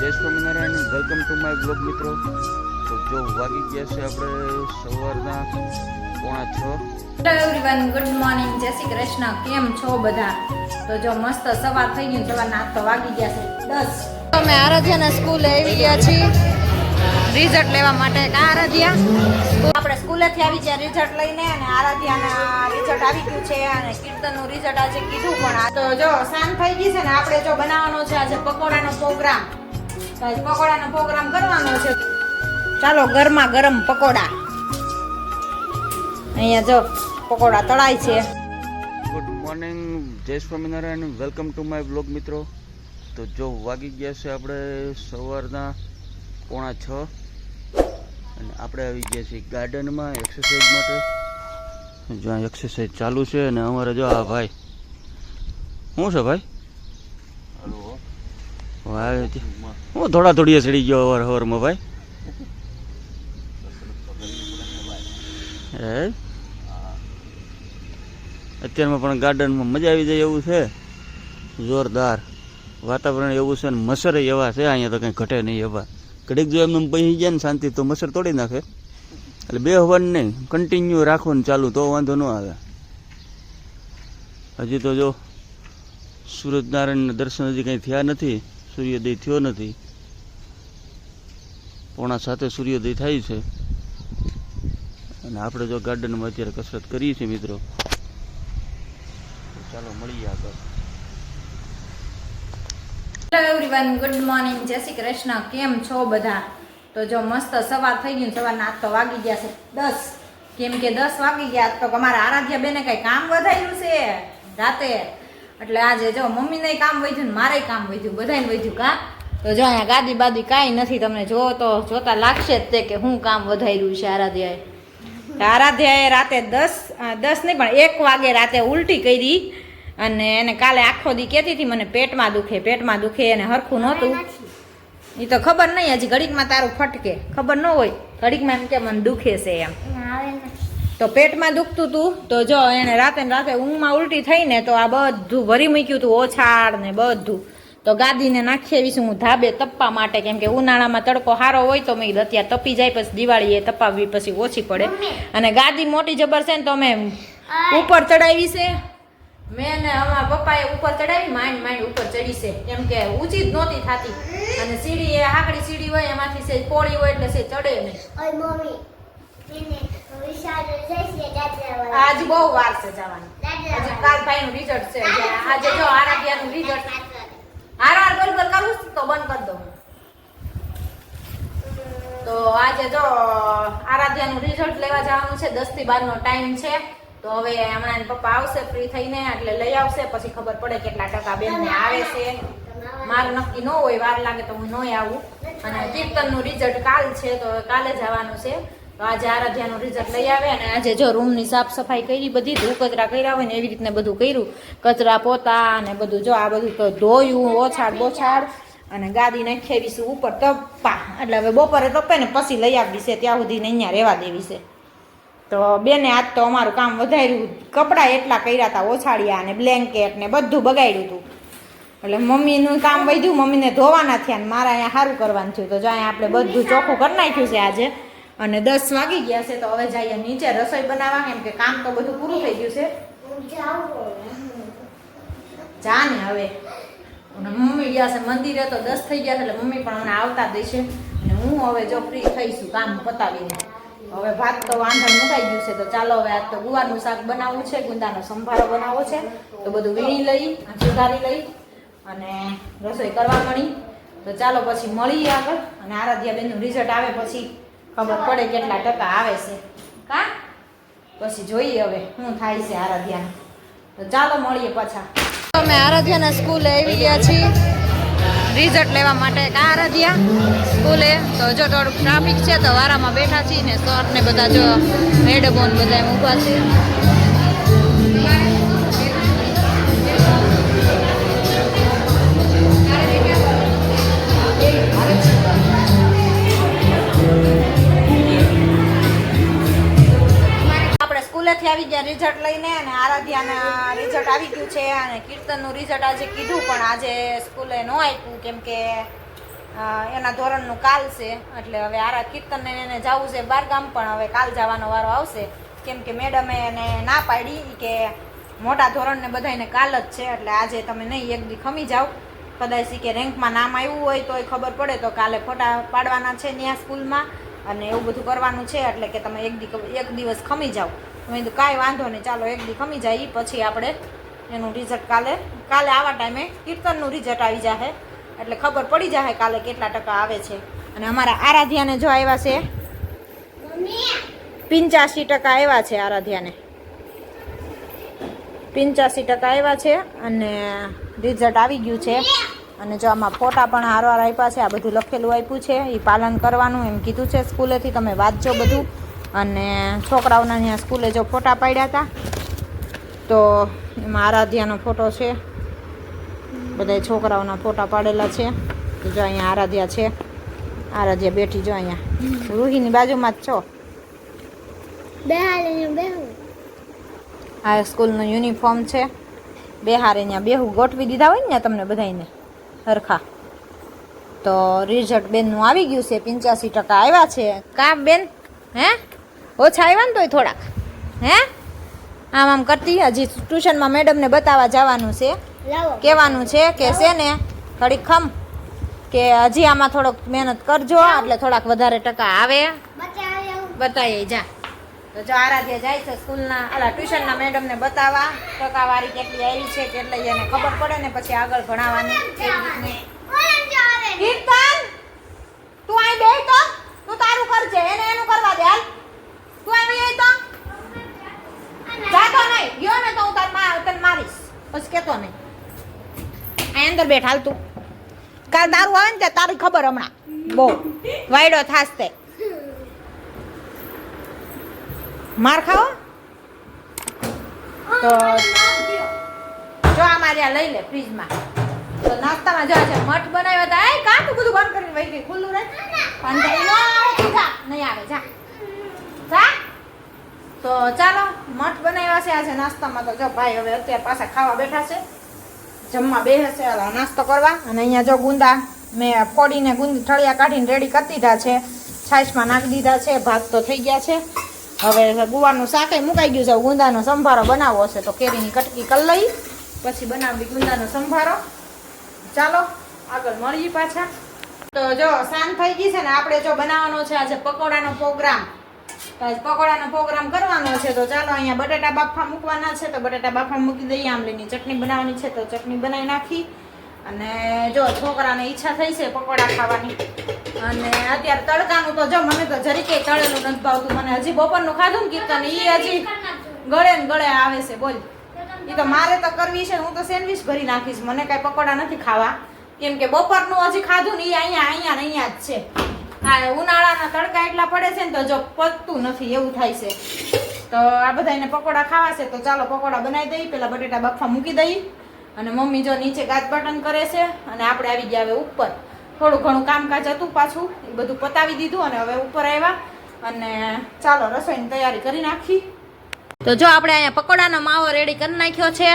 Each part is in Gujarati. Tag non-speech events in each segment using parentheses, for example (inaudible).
Jay Swaminarayan welcome to my blog મિત્રો. તો જો વાગી ગયા છે આપણે સવારના પોણા છ. હેલો એવરીવન ગુડ મોર્નિંગ જય શ્રી કૃષ્ણ. કેમ છો બધા? તો જો મસ્ત સવાર થઈ ગયું સવાર તો વાગી ગયા છે. દસ અમે આરાધ્યાના સ્કૂલે આવી ગયા છીએ. રિઝલ્ટ લેવા માટે આરાધ્યા. આપણે સ્કૂલેથી આવી ગયા રિઝલ્ટ લઈને અને આરાધ્યાના રિઝલ્ટ આવી ગયું છે અને કીર્તનનું રિઝલ્ટ આજે કીધું પણ આ તો જો સાંજ થઈ ગઈ છે ને, આપણે જો બનાવવાનો છે આજે પકોડાનો પ્રોગ્રામ પકોડાનો પ્રોગ્રામ કરવાનો છે. ચાલો ગરમા ગરમ પકોડા. અહીંયા જો, પકોડા તળાય છે. Good morning Jay Swaminarayan. Welcome to my blog મિત્રો. તો જો વાગી ગયા છે આપણે સવારના પોણા છ. અને આપણે આવી ગયા છીએ ગાર્ડનમાં એક્સરસાઇઝ માટે. જ્યાં એક્સરસાઇઝ ચાલુ છે અને અમારે જો આ ભાઈ, શું છે ભાઈ? હું થોડા થોડીએ ચડી ગયો અવાર હવારમાં ભાઈ. હે? અત્યારમાં પણ ગાર્ડનમાં મજા આવી જાય એવું છે. જોરદાર વાતાવરણ એવું છે ને મસર એવા છે, અહીંયા તો કંઈ ઘટે નહીં એવા. ઘડીક જો એમને પહી જાય ને શાંતિ તો મસર તોડી નાખે. એટલે બે હવન નહીં કન્ટિન્યુ રાખો ને ચાલુ, તો વાંધો ન આવે. હજી તો જો સૂરજનારાયણના દર્શન હજી કંઈ થયા નથી. સૂર્યોદય થયો નથી. પોણા સાથે સૂર્યોદય થાય છે. અને આપણે જો ગાર્ડનમાં અત્યારે કસરત કરીએ છીએ મિત્રો ચાલો મળીએ આગળ. હેલો એવરીવન ગુડ મોર્નિંગ જય શ્રી કૃષ્ણ. કેમ છો બધા? તો જો મસ્ત સવાર થઈ ગયું સવાર તો વાગી ગયા છે દસ. કેમ કે દસ વાગી ગયા તો અમારા આરાધ્યા બેને કઈ કામ વધાર્યું છે? રાતે એટલે આજે જો મમ્મીને કામ વધ્યું ને મારે કામ વધ્યું બધાને વધ્યું કા? તો જો અહીંયા ગાદી બાદી કાંઈ નથી તમને જો તો જોતા લાગશે જ તે કે હું કામ વધાર્યું છે આરાધ્યાએ. આરાધ્યાએ રાતે દસ દસ નહીં પણ એક વાગે રાતે ઉલટી કરી અને એને કાલે આખો દી કહેતી હતી મને પેટમાં દુખે પેટમાં દુખે એને હરખું નહોતું. એ તો ખબર નહીં હજી ઘડીકમાં તારું ફટકે ખબર ન હોય. ઘડીકમાં એમ કે મને દુખે છે એમ. તો પેટમાં દુખતું હતું તો જો એને રાતે ને રાતે ઊંઘમાં ઉલટી થઈને તો આ બધું ભરી મૂક્યું હતું ઓછાડ ને બધું. તો ગાદીને નાખી આવીશું હું ધાબે તપવા માટે કેમ કે ઉનાળામાં તડકો સારો હોય તો મેં અત્યારે તપી જાય પછી દિવાળીએ તપાવવી પછી ઓછી પડે. અને ગાદી મોટી જબર છે ને તો અમે ઉપર ચડાવી છે. મેં ને અમારા પપ્પાએ ઉપર ચડાવી માંડ માંડ ઉપર ચડી છે. કેમ કે ઊંચી જ નહોતી થતી. અને સીડી એ હાકડી સીડી હોય એમાંથી છે પોળી હોય એટલે છે ચડે નહીં. આજ બહુ વાર છે જવાની. આજે કાલ ભાઈનું રિઝલ્ટ છે. આજે જો આરાધ્યાનું રિઝલ્ટ હાર હાર બોલ બોલ કરું તો બંધ કરી દઉં. તો આજે જો આરાધ્યાનું રિઝલ્ટ લેવા જવાનું છે દસથી બાર નો ટાઈમ છે. તો હવે હમણાં પપ્પા આવશે ફ્રી થઈને એટલે લઈ આવશે. પછી ખબર પડે કેટલા ટકા બેન ને આવે છે. મારું નક્કી ન હોય વાર લાગે તો હું નહીં આવું. અને કીર્તનનું રિઝલ્ટ કાલ છે તો કાલે જવાનું છે. તો આજે આરાધ્યાનું રિઝલ્ટ લઈ આવે અને આજે જો રૂમની સાફ સફાઈ કરી, બધી ધૂ કચરા કર્યા હોય ને એવી રીતને બધું કર્યું. કચરા પોતા અને બધું જો આ બધું તો ધોયું, ઓછાડ બોછાડ અને ગાદી નાખેવીશું ઉપર તપા એટલે હવે બપોરે તપે ને પછી લઈ આવી છે, ત્યાં સુધી ને અહીંયા રહેવા દેવી છે. તો બેને આજ તો અમારું કામ વધાર્યું. કપડાં એટલા કર્યા હતા ઓછાડ્યા અને બ્લેન્કેટ ને બધું બગાડ્યું હતું એટલે મમ્મીનું કામ વધ્યું, મમ્મીને ધોવાના થયા ને મારા અહીંયા સારું કરવાનું થયું. તો જો અહીંયા આપણે બધું ચોખ્ખું કરી નાખ્યું છે આજે. અને દસ વાગી ગયા છે તો હવે જઈએ નીચે રસોઈ બનાવવા, કેમ કે કામ તો બધું પૂરું થઈ ગયું છે. જા ને હવે. અને મમ્મી ગયા છે મંદિરે તો દસ થઈ ગયા છે, એટલે મમ્મી પણ મને આવતા દેશે. અને હું હવે જો ફ્રી થઈશું કામ પતાવીને. હવે ભાત તો વાંધણ મુકાઈ ગયું છે, તો ચાલો હવે આજ તો ગુવારનું શાક બનાવવું છે, ગુંદાનો સંભારો બનાવવો છે. તો બધું વીણી લઈ, સુધારી લઈ અને રસોઈ કરવા મળી. તો ચાલો પછી મળીએ આગળ. અને આરાધ્યા બેનનું રિઝલ્ટ આવે પછી. ખબર પડે કેટલા ટકા આવે છે. કા? પછી જોઈએ હવે શું થાય છે આરાધ્યાને. તો ચાલો મળીએ પાછા. અમે આરાધ્યાના સ્કૂલે આવી ગયા છીએ. રિઝલ્ટ લેવા માટે કા આરાધ્યા સ્કૂલે. તો જો થોડુંક ટ્રાફિક છે તો વારામાં બેઠા છીએ ને સર ને બધા જો મેડમો બધા એમ ઊભા છે. સ્કૂલેથી આવી ગયા રિઝલ્ટ લઈને અને આરાધ્યાના રિઝલ્ટ આવી ગયું છે અને કીર્તનનું રિઝલ્ટ આજે કીધું, પણ આજે સ્કૂલે ન આપ્યું, કેમ કે એના ધોરણનું કાલ છે. એટલે હવે આરા કીર્તનને એને જવું છે ગામ, પણ હવે કાલ જવાનો વારો આવશે. કેમ કે મેડમે એને ના પાડી કે મોટા ધોરણને બધાને કાલ જ છે, એટલે આજે તમે નહીં એક દી ખમી જાઓ. કદાચ કે રેન્કમાં નામ આવ્યું હોય તોય ખબર પડે, તો કાલે ફોટા પાડવાના છે ત્યાં સ્કૂલમાં. અને એવું બધું કરવાનું છે, એટલે કે તમે એક દી એક દિવસ ખમી જાઓ. મેં કીધું, કાંઈ વાંધો નહીં, ચાલો એક દી ખમી જાય પછી આપણે એનું રિઝલ્ટ કાલે કાલે આવા ટાઈમે કીર્તનનું રિઝલ્ટ આવી જશે એટલે ખબર પડી જશે કાલે કેટલા ટકા આવે છે. અને અમારા આરાધ્યાને જો આવ્યા છે, પંચ્યાસી ટકા આવ્યા છે આરાધ્યાને. પિંચાસી ટકા આવ્યા છે અને રિઝલ્ટ આવી ગયું છે. અને જો આમાં ફોટા પણ હારવાર આપ્યા છે આ બધું લખેલું આપ્યું છે એ પાલન કરવાનું એમ કીધું છે સ્કૂલેથી તમે વાંચજો બધું. અને છોકરાઓના ત્યાં સ્કૂલે જો ફોટા પાડ્યા હતા તો એમાં આરાધ્યાનો ફોટો છે. બધા છોકરાઓના ફોટા પાડેલા છે. તો જો અહીંયા આરાધ્યા છે. આરાધ્યા બેઠી જો અહીંયા. રૂહીની બાજુમાં જ છો? આ સ્કૂલનું યુનિફોર્મ છે. બેહારે ત્યાં બેહું ગોઠવી દીધા હોય ને તમને બધાને હરખા. તો રિઝલ્ટ બેનનું આવી ગયું છે પંચ્યાસી ટકા આવ્યા છે. કામ બેન હે? ઓછા આવ્યા ને તોય થોડાક હે? આમ આમ કરતી હજી ટ્યુશનમાં મેડમને બતાવવા જવાનું છે. કહેવાનું છે કે છે ને થોડીક ખમ કે હજી આમાં થોડોક મહેનત કરજો એટલે થોડાક વધારે ટકા આવે. બતાવી જા. તો જો આરાધ્યા જાય છે સ્કૂલના, અલા ટ્યુશનના મેડમને બતાવવા, ટકાવારી કેટલી આવી છે કેટલી એને ખબર પડે ને પછી આગળ ભણાવવાની. કીર્તન, તું અહીં બેહ તો, તું તારું કરજે, એને એનું કરવા દે, હાલ. તું અહીં બેહ તો. જાતો નહીં, ગયો ને તો હું તારમાં, તને મારીશ. પછી કેતો નહીં. અહીં અંદર બેઠ, હાલ તું. કાલ દારૂ આવે ને તારી ખબર હમણાં. બહુ. વાયડો થાશ. તે માર ખાઓ? તો જો આ મારે આ લઈ લે ફ્રીજમાં. તો નાસ્તામાં જો છે મઠ બનાવ્યો હતા એ કાં તું બધું બંધ કરીને વહી ગઈ? ખુલ્લું રહે. નો જા નહીં આવે જા. જા. તો ચાલો મઠ બનાવ્યા છે આજે નાસ્તામાં. તો જો ભાઈ હવે અત્યારે પાછા ખાવા બેઠા છે. જમવા બે હશે નાસ્તો કરવા. અને અહીંયા જો ગુંદા મેં ફોડીને ગુંદ ઠળિયા કાઢીને રેડી કરી દીધા છે. છાશમાં નાખી દીધા છે. ભાત તો થઈ ગયા છે. હવે ગુવારનું શાકે મુકાઈ ગયું છે ગુંદાનો સંભારો બનાવવો છે. તો કેરીની કટકી કરી લઈ, પછી બનાવી ગુંદાનો સંભારો. ચાલો, આગળ મળીએ પાછા. તો જો સાંજ થઈ ગઈ છે ને, આપણે જો બનાવવાનો છે આજે પકોડાનો પ્રોગ્રામ. પકોડાનો પ્રોગ્રામ કરવાનો છે. તો ચાલો, અહીંયા બટાટા બાફા મૂકવાના છે. તો બટાટા બાફા મૂકી દઈએ, આમલીની ચટણી બનાવવાની છે. તો ચટણી બનાવી નાખી. અને જો છોકરાને ઈચ્છા થઈ છે પકોડા ખાવાની. અને અત્યારે તડકાનું તો જો મને તો જરીકે તળેલું નથી ભાવતું. મને હજી બપોરનું ખાધું ને કીર્તન એ હજી ગળે ને ગળે આવે છે, બોલ. એ તો મારે તો કરવી છે, હું તો સેન્ડવિચ ભરી નાખીશ. મને કાંઈ પકોડા નથી ખાવા. કેમ કે બપોરનું હજી ખાધું ને એ અહીંયા અહીંયા અહીંયા જ છે. હા ઉનાળાના તડકા એટલા પડે છે ને તો જો પતતું નથી, એવું થાય છે. તો આ બધાને પકોડા ખાવા છે, તો ચાલો પકોડા બનાવી દઈએ. પેલા બટેટા બફા મૂકી દઈએ. અને મમ્મી જો નીચે ગાત બટન કરે છે અને આપણે આવી ગયા હવે ઉપર. થોડું ઘણું કામકાજ હતું પાછું, એ બધું પતાવી દીધું અને હવે ઉપર આવ્યા. અને ચાલો રસોઈની તૈયારી કરી નાખી. તો જો આપણે અહીંયા પકોડાનો માવો રેડી કરી નાખ્યો છે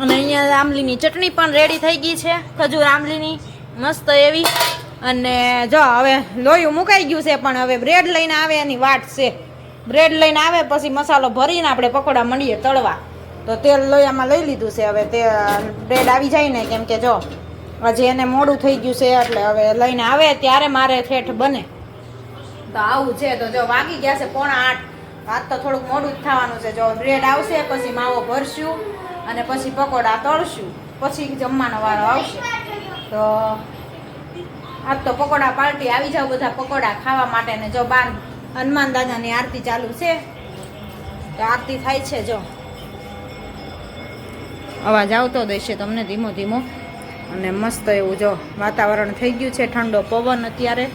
અને અહીંયા આમલીની ચટણી પણ રેડી થઈ ગઈ છે. ખજૂર આમલીની મસ્ત એવી. અને જો હવે લોયું મુકાઈ ગયું છે, પણ હવે બ્રેડ લઈને આવે એની વાટ છે. બ્રેડ લઈને આવે પછી મસાલો ભરીને આપણે પકોડા મળીએ તળવા. તો તેલ લોયામાં લઈ લીધું છે. હવે તે બ્રેડ આવી જાય ને, કેમ કે જો, હજી એને મોડું થઈ ગયું છે, એટલે હવે લઈને આવે ત્યારે મારે ફેઠ બને. તો આવું છે. તો જો વાગી ગયા છે પોણા આઠ. આજ તો થોડુંક મોડું જ થવાનું છે. જો બ્રેડ આવશે, પછી માવો ભરશું અને પછી પકોડા તળશું. પછી જમવાનો વારો આવશે. તો આજ તો પકોડા પાર્ટી આવી જાવ બધા પકોડા ખાવા માટે ને જો બાર હનુમાન દાદાની આરતી ચાલુ છે. તો આરતી થાય છે જો. અવાજ આવતો દેશે તમને ધીમો ધીમો. અને મસ્ત એવું જો વાતાવરણ થઈ ગયું છે, ઠંડો પવન અત્યારે.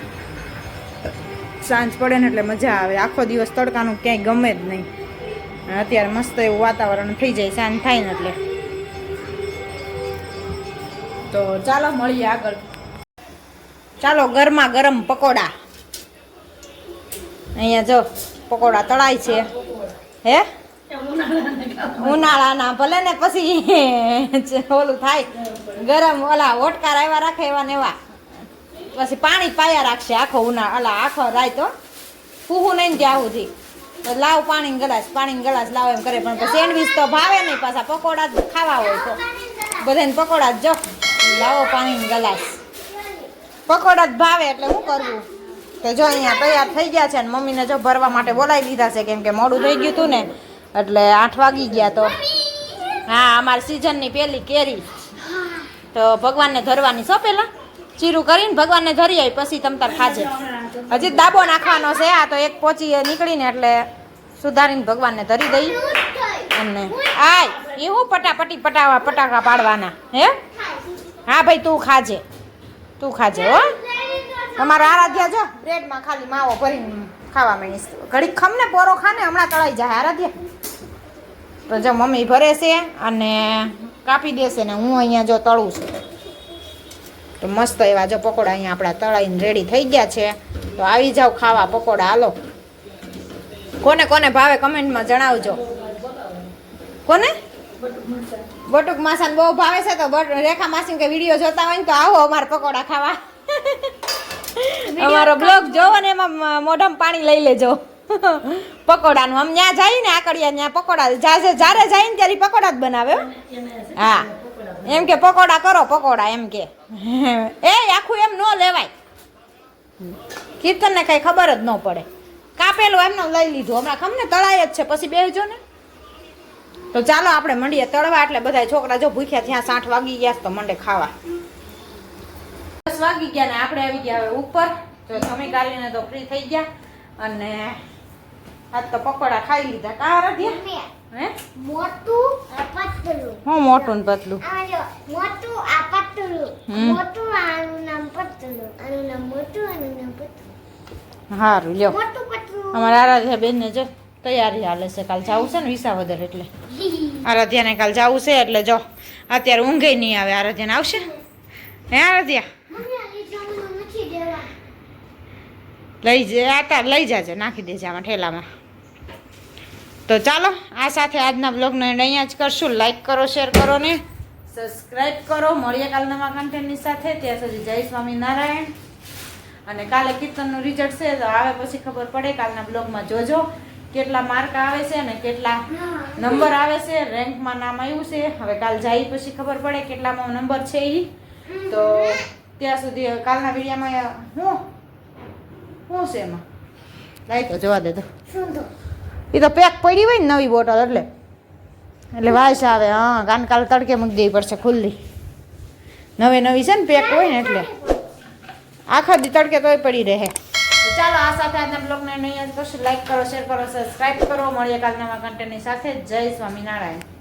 સાંજ પડે ને એટલે મજા આવે. આખો દિવસ તડકાનું ક્યાંય ગમે જ નહીં. અત્યારે મસ્ત એવું વાતાવરણ થઈ જાય, સાંજ થાય ને એટલે. તો ચાલો મળીએ આગળ. ચાલો ગરમા ગરમ પકોડા. અહીંયા જો, પકોડા તળાય છે. હે? ઉનાળાના ભલે ને પછી ઓલું થાય, ગરમ ઓલા ઓટકાર આવ્યા રાખે એવા ને એવા. પછી પાણી પાયા રાખશે આખો ઉનાળા ઓલા આખો રાયતો ફૂહું નહીં ત્યાં સુધી. લાવ પાણી ગલાસ પાણી ગલાસ લાવ એમ કરે, પણ સેન્ડવીચ તો ભાવે નહીં પાછા, પકોડા જ ખાવા હોય તો. બધાને પકોડા જ જો. લાવો પાણી ગલાસ. પકોડા જ ભાવે એટલે શું કરવું? તો જો અહીંયા તૈયાર થઈ ગયા છે ને મમ્મીને જો ભરવા માટે બોલાવી દીધા છે, કેમ કે મોડું થઈ ગયું હતું ને. એટલે આઠ વાગી ગયા તો. હા, અમારી સિઝનની પેલી કેરી. તો ભગવાનને ધરવાની છો પેલા? ચીરું કરીને ભગવાનને ધરી આવી પછી તમ તાર ખાજે. હજી દાબો નાખવાનો છે, આ તો એક પોચી નીકળીને એટલે સુધારીને ભગવાનને ધરી દઈ. અને આય એ હું પટાપટી પટાવા પટાકા પાડવાના, હે? હા ભાઈ, તું ખાજે. તું ખાજે, હો. અમારા આરાધ્યા જો બ્રેડમાં ખાલી માવો ભરીને ખાવા માંડીશ. ઘડીક ખમને, પોરો ખાને, હમણાં તળાઈ જાય, આરાધ્ય. તો જો મમ્મી ભરે છે અને કાપી દેશે ને હું અહીંયા જો તળું છું. તો મસ્ત એવા જો પકોડા અહીંયા આપણા તળાઈને રેડી થઈ ગયા છે. તો આવી જાઓ ખાવા પકોડા. હાલો. કોને કોને ભાવે કમેન્ટમાં જણાવજો. કોને? બટુક માસાને બહુ ભાવે છે તો રેખા માસી કે વીડિયો જોતા હોય ને તો આવો અમારા પકોડા ખાવા. (laughs) અમારો બ્લોગ જોવો ને એમાં મોઢમ પાણી લઈ લેજો. પકોડાનું આમ ત્યાં જાય ને આકડિયા ત્યાં પકોડા. જાજે જ્યારે જાય ને ત્યારે પકોડા જ બનાવે હા. એમ કે પકોડા કરો પકોડા એમ કે. (laughs) એ આખું એમ ન લેવાય. કીર્તનને કઈ ખબર જ ન પડે. કાપેલું એમને લઈ લીધું. હમણાં ખમને તળાય જ છે પછી બેસજો ને. તો ચાલો આપણે મંડીએ તળવા એટલે બધા છોકરા જો ભૂખ્યા ત્યાં સાઠ વાગી ગયા તો મંડે ખાવા. દસ વાગી ગયા ને આપણે આવી ગયા હવે ઉપર. તો જમી કાલીને તો ફ્રી થઈ ગયા. અને આજ તો પકોડા ખાઈ લીધા. કા રાધ્યા હે? મોટું પતલું. હું મોટું ને પતલું? મોટું આ પતલું. મોટું આનું નામ પતલું. આનું નામ મોટું આનું નામ પતલું. સારું લ્યો. અમારા આરાધ્યા બેનને જો તૈયારી હાલે છે. કાલ જવું છે ને વિસાવદર એટલે. આરાધ્યાને કાલ જવું છે એટલે જો અત્યારે ઊંઘે નહીં આવે. આરાધ્યાને આવશે? હે આરાધ્યા મમ્મી આ લીધું નથી દેવા લઈ જ અત્યારે લઈ જાજે, નાખી દેજે આમાં ઠેલામાં. તો ચાલો, આ સાથે આજના બ્લોગનો એન્ડ અહીંયા જ કરશું. લાઇક કરો શેર કરો ને. સબસ્ક્રાઈબ કરો. મળીએ કાલ નવા કન્ટેન્ટની સાથે. ત્યાં સુધી જય સ્વામિનારાયણ. અને કાલે કીર્તનનું રિઝલ્ટ છે, તો આવે પછી ખબર પડે. કાલના બ્લોગમાં જોજો કેટલા માર્ક આવે છે અને કેટલા નંબર આવે છે. રેન્કમાં નામ આવ્યું છે. હવે કાલ જાય પછી ખબર પડે કેટલામાં નંબર છે એ તો ત્યાં સુધી કાલના વિડીયામાં હું શું છે એમાં? લાઈ તો જોવા દે તો. એ તો? પેક પડી હોય ને નવી બોટલ એટલે. એટલે વાસ આવે હા કાન કાલ તડકે મૂકી દેવી પડશે ખુલ્લી. નવી નવી છે ને પેક હોય ને એટલે. આખા દી તડકે તોય પડી રહે. ચાલો આ સાથે આજના બ્લોગને અહીંયા જ લાઈક કરો શેર કરો સબસ્ક્રાઈબ કરો. મળીએ કાલના કન્ટેન્ટની સાથે. જય સ્વામિનારાયણ.